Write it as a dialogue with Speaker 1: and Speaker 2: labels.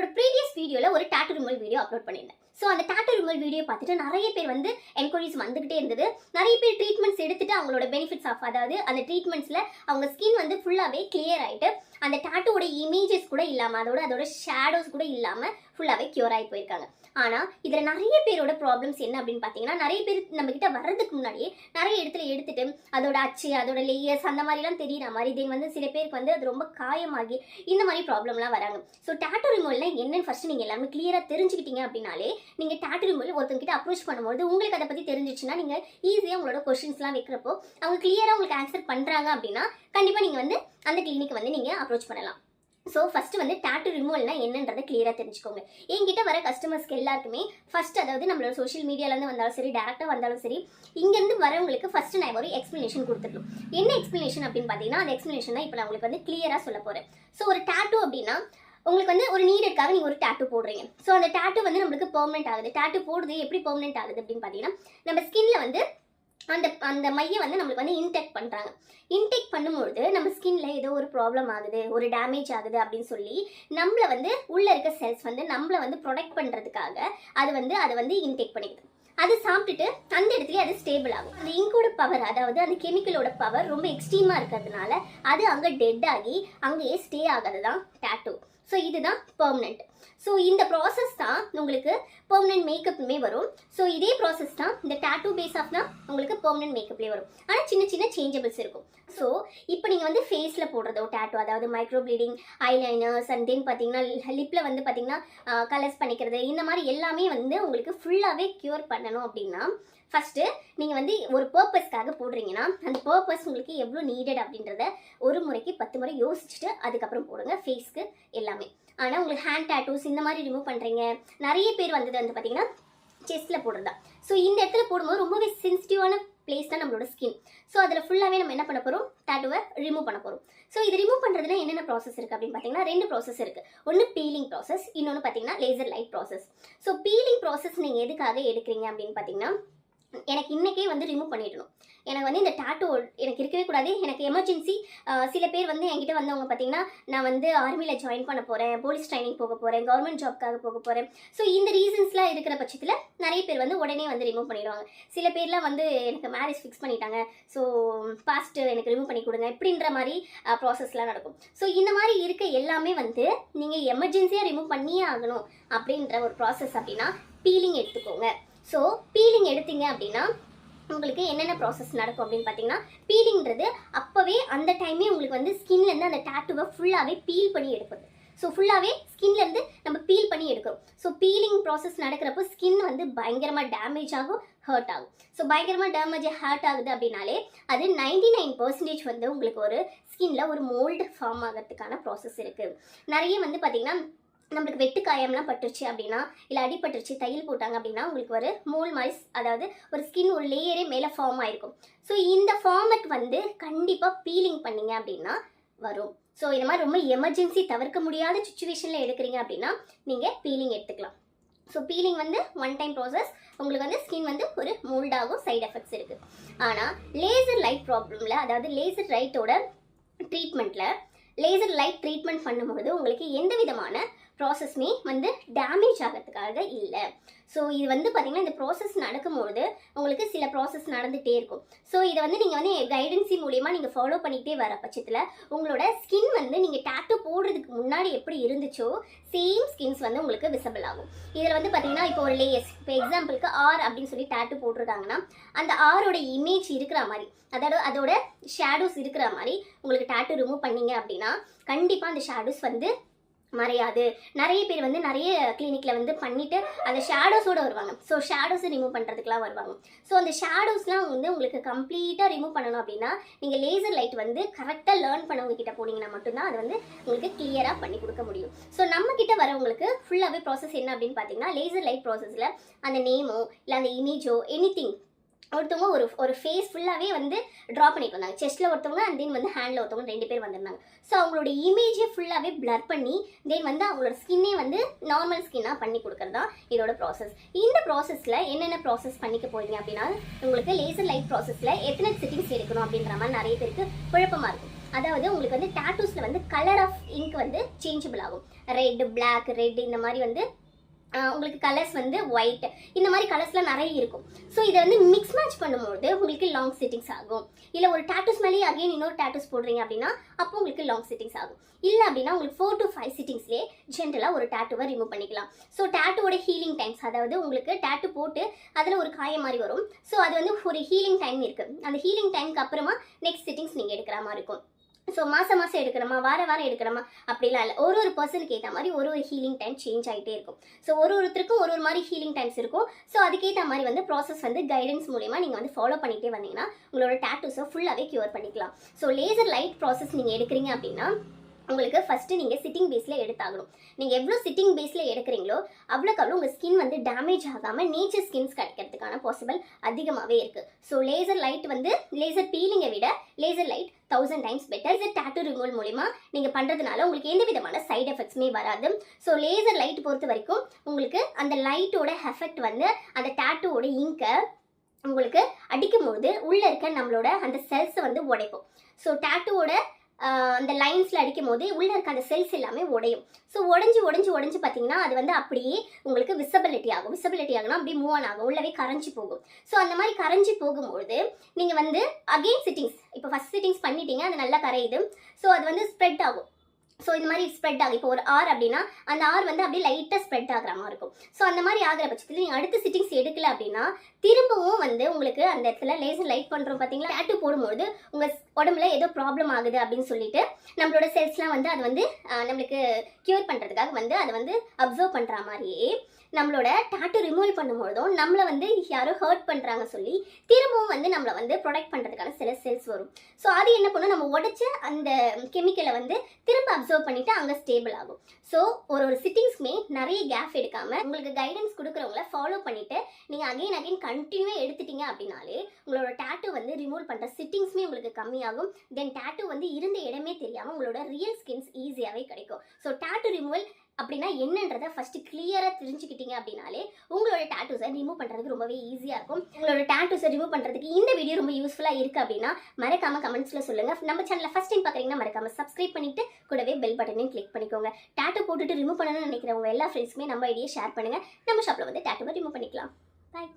Speaker 1: என்னோட ப்ரீவியஸ் வீடியோவில் ஒரு டேட்டு ரிமூவல் வீடியோ அப்லோட் பண்ணியிருந்தேன். ஸோ அந்த டாட்டூ ரிமூவல் வீடியோ பார்த்துட்டு நிறைய பேர் வந்து என்கொயரிஸ் வந்துகிட்டே இருந்தது. நிறைய பேர் ட்ரீட்மெண்ட்ஸ் எடுத்துட்டு அவங்களோட பெனிஃபிட்ஸ் ஆஃப் அதாவது அந்த ட்ரீட்மெண்ட்ஸில் அவங்க ஸ்கின் வந்து ஃபுல்லாகவே கிளியர் ஆகிட்டு அந்த டாட்டோட இமேஜஸ் கூட இல்லாமல் அதோட அதோட ஷேடோஸ் கூட இல்லாமல் ஃபுல்லாகவே க்யூர் ஆகி போயிருக்காங்க. ஆனால் இதில் நிறைய பேரோட ப்ராப்ளம்ஸ் என்ன அப்படின்னு பார்த்தீங்கன்னா நிறைய பேர் நம்மக்கிட்ட வர்றதுக்கு முன்னாடியே நிறைய இடத்துல எடுத்துட்டு அதோட அச்சு அதோட லேயர்ஸ் அந்த மாதிரிலாம் தெரியுற மாதிரி தென் வந்து சில பேருக்கு வந்து அது ரொம்ப காயமாகி இந்த மாதிரி ப்ராப்ளம்லாம் வராங்க. ஸோ டேட்டோ ரிமூவல்னா என்னென்னு ஃபஸ்ட்டு நீங்கள் எல்லாமே கிளியராக தெரிஞ்சுக்கிட்டீங்க அப்படின்னாலே நீங்கள் டாட்டூ மொழி ஒருத்தவங்க அப்ரோச் பண்ணும்போது உங்களுக்கு அதை பற்றி தெரிஞ்சிச்சுன்னா நீங்கள் ஈஸியாக உங்களோட கொஷின்ஸ்லாம் வைக்கிறப்போ அவங்க கிளியராக உங்களுக்கு ஆன்சர் பண்ணுறாங்க அப்படின்னா கண்டிப்பாக நீங்கள் வந்து அந்த கிளினிக் வந்து நீங்கள் அப்ரோச் பண்ணலாம். ஸோ ஃபஸ்ட்டு வந்து டேட்டு ரிமூவல்னா என்னன்றதை கிளியராக தெரிஞ்சுக்கோங்க. என்கிட்ட வர கஸ்டமர்ஸ்க்கு எல்லாருக்குமே ஃபர்ஸ்ட் அதாவது நம்மளோட சோஷியல் மீடியாலேருந்து வந்தாலும் சரி டேரெக்டாக வந்தாலும் சரி இங்கேருந்து வரவங்களுக்கு ஃபஸ்ட்டு நான் ஒரு எக்ஸ்ப்ளனேஷன் கொடுத்துருக்கோம் என்ன எக்ஸ்ப்ளனேஷன் அப்படின்னு பார்த்தீங்கன்னா அந்த எக்ஸ்ப்ளனேஷன் தான் இப்போ நான் உங்களுக்கு வந்து கிளியராக சொல்ல போகிறேன் ஸோ ஒரு டாட்டூ அப்படின்னா உங்களுக்கு வந்து ஒரு நீடுக்காக நீங்கள் ஒரு டேட்டு போடுறீங்க. ஸோ அந்த டேட்டு வந்து நம்மளுக்கு பெர்மனெண்ட் ஆகுது. டேட்டு போடுறது எப்படி பெர்மனெண்ட் ஆகுது அப்படின்னு பார்த்தீங்கன்னா நம்ம ஸ்கின்ல வந்து அந்த அந்த மையை வந்து நம்மளுக்கு வந்து இன்டெக்ட் பண்ணுறாங்க இன்டெக்ட் பண்ணும்பொழுது நம்ம ஸ்கின்ல ஏதோ ஒரு ப்ராப்ளம் ஆகுது ஒரு டேமேஜ் ஆகுது அப்படின்னு சொல்லி நம்மளை வந்து உள்ளே இருக்க செல்ஸ் வந்து நம்மளை வந்து ப்ரொடெக்ட் பண்ணுறதுக்காக அது வந்து அதை வந்து இன்டேக் பண்ணிக்குது. அது சாப்பிட்டுட்டு அந்த இடத்துல அது ஸ்டேபிள் ஆகும். அந்த இங்கோட பவர் அதாவது அந்த கெமிக்கலோட பவர் ரொம்ப எக்ஸ்ட்ரீமாக இருக்கிறதுனால அது அங்கே டெட் ஆகி அங்கேயே ஸ்டே ஆகிறது தான் டேட்டூ ஸோ இதுதான் பெர்மனெண்ட் ஸோ இந்த ப்ராசஸ் தான் உங்களுக்கு பெர்மனெண்ட் மேக்கப்புமே வரும். ஸோ இதே ப்ராசஸ் தான் இந்த டேட்டூ பேஸ் ஆஃப் தான் உங்களுக்கு பெர்மனெண்ட் மேக்கப்லேயே வரும். ஆனால் சின்ன சின்ன சேஞ்சபிள்ஸ் இருக்கும். ஸோ இப்போ நீங்கள் வந்து ஃபேஸில் போடுறதோ டேட்டூ அதாவது micro bleeding eyeliners and then பார்த்தீங்கன்னா லிப்பில் வந்து பார்த்தீங்கன்னா கலர்ஸ் பண்ணிக்கிறது இந்த மாதிரி எல்லாமே வந்து உங்களுக்கு ஃபுல்லாகவே க்யூர் பண்ணணும் அப்படின்னா ஃபஸ்ட்டு நீங்கள் வந்து ஒரு பர்பஸ்க்காக போடுறீங்கன்னா அந்த பர்பஸ் உங்களுக்கு எவ்வளோ நீடட் அப்படின்றத ஒரு முறைக்கு பத்து முறை யோசிச்சுட்டு அதுக்கப்புறம் போடுங்க ஃபேஸ்க்கு எல்லாமே. ஆனால் உங்களுக்கு ஹேண்ட் டேட்டூஸ் இந்த மாதிரி ரிமூவ் பண்ணுறீங்க நிறைய பேர் வந்தது வந்து பார்த்தீங்கன்னா செஸ்ட்டில் போடுறதா ஸோ இந்த இடத்துல போடும்போது ரொம்பவே சென்சிட்டிவான பிளேஸ் தான் நம்மளோட ஸ்கின் ஸோ அதில் ஃபுல்லாகவே நம்ம என்ன பண்ண போகிறோம் டேட்டுவை ரிமூவ் பண்ண போகிறோம் ஸோ இது ரிமூவ் பண்ணுறதுல என்னென்ன ப்ராசஸ் இருக்குது அப்படின்னு பார்த்தீங்கன்னா ரெண்டு ப்ராசஸ் இருக்குது ஒன்று பீலிங் ப்ராசஸ் இன்னொன்று பார்த்தீங்கன்னா laser light process so peeling process நீங்கள் எதுக்காக எடுக்கிறீங்க அப்படின்னு பார்த்தீங்கன்னா எனக்கு இன்றைக்கே வந்து ரிமூவ் பண்ணிடணும். எனக்கு வந்து இந்த டாட்டூ எனக்கு இருக்கவே கூடாது. எனக்கு எமர்ஜென்சி சில பேர் வந்து என்கிட்ட வந்தவங்க பார்த்தீங்கன்னா நான் வந்து ஆர்மியில் ஜாயின் பண்ண போகிறேன் போலீஸ் ட்ரைனிங் போக போகிறேன் கவர்மெண்ட் ஜாப்க்காக போக போகிறேன் ஸோ இந்த ரீசன்ஸ்லாம் இருக்கிற பட்சத்தில் நிறைய பேர் வந்து உடனே வந்து ரிமூவ் பண்ணிடுவாங்க. சில பேர்லாம் வந்து எனக்கு மேரேஜ் ஃபிக்ஸ் பண்ணிட்டாங்க. ஸோ ஃபாஸ்ட்டு எனக்கு ரிமூவ் பண்ணி கொடுங்க இப்படின்ற மாதிரி ப்ராசஸ்லாம் நடக்கும். ஸோ இந்த மாதிரி இருக்க எல்லாமே வந்து நீங்கள் எமர்ஜென்சியாக ரிமூவ் பண்ணியே ஆகணும் அப்படின்ற ஒரு ப்ராசஸ் அப்படின்னா பீலிங் எடுத்துக்கோங்க. ஸோ பீலிங் எடுத்தீங்க அப்படின்னா உங்களுக்கு என்னென்ன ப்ராசஸ் நடக்கும் அப்படின்னு பார்த்தீங்கன்னா பீலிங்கிறது அப்போவே அந்த டைமே உங்களுக்கு வந்து ஸ்கின்லேருந்து அந்த டேட்டுவை ஃபுல்லாகவே பீல் பண்ணி எடுப்பது ஸோ ஃபுல்லாகவே ஸ்கின்லேருந்து நம்ம பீல் பண்ணி எடுக்கும். ஸோ பீலிங் ப்ராசஸ் நடக்கிறப்போ ஸ்கின் வந்து பயங்கரமாக டேமேஜ் ஆகும் ஹர்ட் ஆகும். ஸோ பயங்கரமாக டேமேஜ் ஹர்ட் ஆகுது அப்படின்னாலே அது நைன்டி நைன் பர்சன்டேஜ் வந்து உங்களுக்கு ஒரு ஸ்கின்ல ஒரு மோல்டு ஃபார்ம் ஆகிறதுக்கான ப்ராசஸ் இருக்குது நிறைய வந்து பார்த்தீங்கன்னா நம்மளுக்கு வெட்டு காயம்லாம் பட்டுருச்சு அப்படின்னா இல்லை அடிபட்டுருச்சு தையல் போட்டாங்க அப்படின்னா உங்களுக்கு ஒரு மோல் மாதிரி அதாவது ஒரு ஸ்கின் ஒரு லேயரே மேலே ஃபார்ம் ஆயிருக்கும். ஸோ இந்த ஃபார்மட் வந்து கண்டிப்பாக பீலிங் பண்ணீங்க அப்படின்னா வரும். ஸோ இந்த மாதிரி ரொம்ப எமர்ஜென்சி தவிர்க்க முடியாத சுச்சுவேஷனில் எடுக்கிறீங்க அப்படின்னா நீங்கள் பீலிங் எடுத்துக்கலாம். ஸோ பீலிங் வந்து ஒன் டைம் ப்ராசஸ் உங்களுக்கு வந்து ஸ்கின் வந்து ஒரு மோல்டாகும் சைட் எஃபெக்ட்ஸ் இருக்குது ஆனால் லேசர் லைட் ப்ராப்ளமில் அதாவது லேசர் லைட்டோட ட்ரீட்மெண்ட்டில் லேசர் லைட் ட்ரீட்மெண்ட் பண்ணும்போது உங்களுக்கு எந்த விதமான ப்ராசஸ்மே வந்து டேமேஜ் ஆகிறதுக்காக இல்லை. ஸோ இது வந்து பார்த்திங்கன்னா இந்த ப்ராசஸ் நடக்கும்போது உங்களுக்கு சில ப்ராசஸ் நடந்துகிட்டே இருக்கும். ஸோ இதை வந்து நீங்கள் வந்து கைடன்சி மூலியமாக நீங்கள் ஃபாலோ பண்ணிகிட்டே வர பட்சத்தில் உங்களோட ஸ்கின் வந்து நீங்கள் டேட்டு போடுறதுக்கு முன்னாடி எப்படி இருந்துச்சோ சேம் ஸ்கின்ஸ் வந்து உங்களுக்கு விசபிள் ஆகும். இதில் வந்து பார்த்தீங்கன்னா இப்போ ஒரு லேயர்ஸ் இப்போ எக்ஸாம்பிளுக்கு ஆர் அப்படின்னு சொல்லி டேட்டு போட்டிருக்காங்கன்னா அந்த ஆரோட இமேஜ் இருக்கிற மாதிரி அதாவது அதோட ஷேடோஸ் இருக்கிற மாதிரி உங்களுக்கு டேட்டு ரிமூவ் பண்ணீங்க அப்படின்னா கண்டிப்பாக அந்த ஷேடோஸ் வந்து மறையாது. நிறைய பேர் வந்து நிறைய கிளினிக்கில் வந்து பண்ணிவிட்டு அந்த ஷேடோஸோட வருவாங்க. ஸோ ஷேடோஸை ரிமூவ் பண்ணுறதுக்குலாம் வருவாங்க. ஸோ அந்த ஷேடோஸ்லாம் வந்து உங்களுக்கு கம்ப்ளீட்டாக ரிமூவ் பண்ணணும் அப்படின்னா நீங்கள் லேசர் லைட் வந்து கரெக்டாக லேர்ன் பண்ணவங்க கிட்ட போனீங்கன்னா மட்டும்தான் அது வந்து உங்களுக்கு கிளியராக பண்ணி கொடுக்க முடியும். ஸோ நம்ம கிட்ட வரவங்களுக்கு ஃபுல்லாகவே ப்ராசஸ் என்ன அப்படின்னு பார்த்தீங்கன்னா லேசர் லைட் ப்ராசஸில் அந்த நேமோ இல்லை அந்த இமேஜோ எனி திங் ஒருத்தவங்க ஒரு ஒரு ஃபேஸ் ஃபுல்லாகவே வந்து ட்ரா பண்ணிட்டு வந்தாங்க. செஸ்ட்டில் ஒருத்தவங்க அண்ட் தென் வந்து ஹேண்டில் ஒருத்தவங்க ரெண்டு பேர் வந்திருந்தாங்க. ஸோ அவங்களோட இமேஜை ஃபுல்லாகவே பிளர் பண்ணி தென் வந்து அவங்களோட ஸ்கின்னே வந்து நார்மல் ஸ்கின்னாக பண்ணி கொடுக்குறது தான் இதோட ப்ராசஸ் இந்த ப்ராசஸில் என்னென்ன ப்ராசஸ் பண்ணிக்க போகிறீங்க அப்படின்னா உங்களுக்கு லேசர் லைட் ப்ராசஸில் எத்தனை செட்டிங்ஸ் எடுக்கணும் அப்படின்ற மாதிரி நிறைய பேருக்கு குழப்பமாக இருக்கும். அதாவது உங்களுக்கு வந்து டேட்டூஸில் வந்து கலர் ஆஃப் இங்க் வந்து சேஞ்சபிள் ஆகும். ரெட் பிளாக் ரெட் இந்த மாதிரி வந்து உங்களுக்கு கலர்ஸ் வந்து ஒயிட் இந்த மாதிரி கலர்ஸ்லாம் நிறைய இருக்கும். ஸோ இதை வந்து மிக்ஸ் மேட்ச் பண்ணும்போது உங்களுக்கு லாங் சிட்டிங்ஸ் ஆகும். இல்லை ஒரு டேட்டூஸ் மேலேயே அகைன் இன்னொரு டேட்டூஸ் போடுறீங்க அப்படின்னா அப்போ உங்களுக்கு லாங் சிட்டிங்ஸ் ஆகும். இல்லை அப்படின்னா உங்களுக்கு ஃபோர் டு ஃபைவ் சிட்டிங்ஸ்லேயே ஜென்ரலாக ஒரு டேட்டுவை ரிமூவ் பண்ணிக்கலாம். ஸோ டேட்டுவோட ஹீலிங் டைம்ஸ் அதாவது உங்களுக்கு டேட்டு போட்டு அதில் ஒரு காயம் மாதிரி வரும். ஸோ அது வந்து ஒரு ஹீலிங் டைம் இருக்குது அந்த ஹீலிங் டைமுக்கு அப்புறமா நெக்ஸ்ட் சிட்டிங்ஸ் நீங்கள் எடுக்கிற மாதிரி இருக்கும். ஸோ மாதம் மாதம் எடுக்கிறோமா? வார வாரம் எடுக்கிறோமா? அப்படிலாம் இல்லை. ஒரு ஒரு பர்சனுக்கு ஏற்ற மாதிரி ஒரு ஒரு ஹீலிங் டைம் சேஞ்ச் ஆகிட்டே இருக்கும். ஸோ ஒரு ஒருத்தருக்கும் ஒரு ஒரு மாதிரி ஹீலிங் டைம்ஸ் இருக்கும். ஸோ அதுக்கேற்ற மாதிரி வந்து ப்ராசஸ் வந்து கைடன்ஸ் மூலியமா நீங்கள் வந்து ஃபாலோ பண்ணிகிட்டே வந்தீங்கன்னா உங்களோட டேட்டூஸை ஃபுல்லாகவே க்யூர் பண்ணிக்கலாம். ஸோ லேசர் லைட் ப்ராசஸ் நீங்கள் எடுக்கிறீங்க அப்படின்னா உங்களுக்கு ஃபஸ்ட்டு நீங்கள் சிட்டிங் பேஸில் எடுத்தாகணும். நீங்கள் எவ்வளோ சிட்டிங் பேஸில் எடுக்கிறீங்களோ அவ்வளோக்கு அவ்வளோ உங்கள் ஸ்கின் வந்து டேமேஜ் ஆகாமல் நேச்சர் ஸ்கின்ஸ் கிடைக்கிறதுக்கான பாசிபிள் அதிகமாகவே இருக்குது ஸோ லேசர் லைட் வந்து லேசர் பீலிங்கை விட laser light thousand times better இது டேட்டு ரிமூவல் மூலிமா நீங்கள் பண்ணுறதுனால உங்களுக்கு எந்த விதமான சைடு எஃபெக்ட்ஸுமே வராது. ஸோ லேசர் லைட் பொறுத்த வரைக்கும் உங்களுக்கு அந்த லைட்டோட எஃபெக்ட் வந்து அந்த டேட்டூவோட இங்கை உங்களுக்கு அடிக்கும்போது உள்ளே இருக்க நம்மளோட அந்த செல்ஸை வந்து உடைப்போம் ஸோ டேட்டூவோட அந்த லைன்ஸில் அடிக்கும் போது உள்ளே இருக்க அந்த செல்ஸ் எல்லாமே உடையும். ஸோ உடஞ்சி உடஞ்சி உடஞ்சி பார்த்தீங்கன்னா அது வந்து அப்படியே உங்களுக்கு விசபிலிட்டி ஆகும். விசபிலிட்டி ஆகுனா அப்படியே மூவ் ஆன் ஆகும். உள்ளவே கரைஞ்சி போகும். ஸோ அந்த மாதிரி கரைஞ்சி போகும்பொழுது நீங்கள் வந்து அகெயின் சிட்டிங்ஸ் இப்போ ஃபஸ்ட் சிட்டிங்ஸ் பண்ணிட்டீங்க அது நல்லா கரையுது. ஸோ அது வந்து ஸ்ப்ரெட் ஆகும். ஸோ இந்த மாதிரி ஸ்ப்ரெட் ஆகும். இப்போ ஒரு ஆர் அப்படின்னா அந்த ஆர் வந்து அப்படியே லைட்டாக ஸ்ப்ரெட் ஆகிற மாதிரி இருக்கும். ஸோ அந்த மாதிரி ஆகிற பட்சத்தில் நீங்கள் அடுத்த சிட்டிங்ஸ் எடுக்கல அப்படின்னா திரும்பவும் வந்து உங்களுக்கு அந்த இடத்துல லேசர் லைட் பண்ணுறோம் பார்த்தீங்களா டேட்டு போடும்போது உங்கள் உடம்புல ஏதோ ப்ராப்ளம் ஆகுது அப்படின்னு சொல்லிட்டு நம்மளோட செல்ஸ்லாம் வந்து அது வந்து நம்மளுக்கு க்யூர் பண்ணுறதுக்காக வந்து அதை வந்து அப்சர்வ் பண்ணுற மாதிரியே நம்மளோட டாட்டு ரிமூவல் பண்ணும்பொழுதும் நம்மளை வந்து யாரோ ஹர்ட் பண்ணுறாங்க சொல்லி திரும்பவும் வந்து நம்மளை வந்து ப்ரொடெக்ட் பண்ணுறதுக்கான சில செல்ஸ் வரும். ஸோ அது என்ன பண்ணும்? நம்ம உடைச்ச அந்த கெமிக்கலை வந்து திரும்ப அப்சர்வ் பண்ணிவிட்டு அங்கே ஸ்டேபிள் ஆகும். ஸோ ஒரு ஒரு சிட்டிங்ஸ்க்குமே நிறைய கேப் எடுக்காமல் உங்களுக்கு கைடன்ஸ் கொடுக்குறவங்கள ஃபாலோ பண்ணிவிட்டு நீங்கள் அகைன் அகைன் கண்டினியூவாக எடுத்துட்டீங்க அப்படின்னாலே உங்களோட டேட்டு வந்து ரிமூவ் பண்ணுற சிட்டிங்ஸுமே உங்களுக்கு கம்மியாகும். தென் டேட்டு வந்து இருந்த இடமே தெரியாமல் உங்களோட ரியல் ஸ்கின்ஸ் ஈஸியாகவே கிடைக்கும். ஸோ டேட்டு ரிமூவல் அப்படின்னா என்னன்றதை ஃபஸ்ட்டு கிளியராக தெரிஞ்சுக்கிட்டீங்க அப்படின்னாலே உங்களோட டேட்டூஸை ரிமூவ் பண்ணுறதுக்கு ரொம்பவே ஈஸியாக இருக்கும். உங்களோட டேட்டூஸை ரிமூவ் பண்ணுறதுக்கு இந்த வீடியோ ரொம்ப யூஸ்ஃபுல்லாக இருக்குது அப்படின்னா மறக்காமல் கமெண்ட்ஸில் சொல்லுங்கள் நம்ம சேனலில் ஃபஸ்ட் டைம் பார்க்குறீங்கன்னா மறக்காமல் சப்ஸ்கிரைப் பண்ணிவிட்டு கூடவே பெல் பட்டனையும் கிளிக் பண்ணிக்கோங்க. டேட்டூ போட்டுட்டு ரிமூவ் பண்ணணும்னு நினைக்கிறவங்க எல்லா ஃப்ரெண்ட்ஸுமே நம்ம ஐடியா ஷேர் பண்ணுங்கள் நம்ம ஷாப்பில் வந்து டேட்டூவை ரிமூவ் பண்ணிக்கலாம். பாய்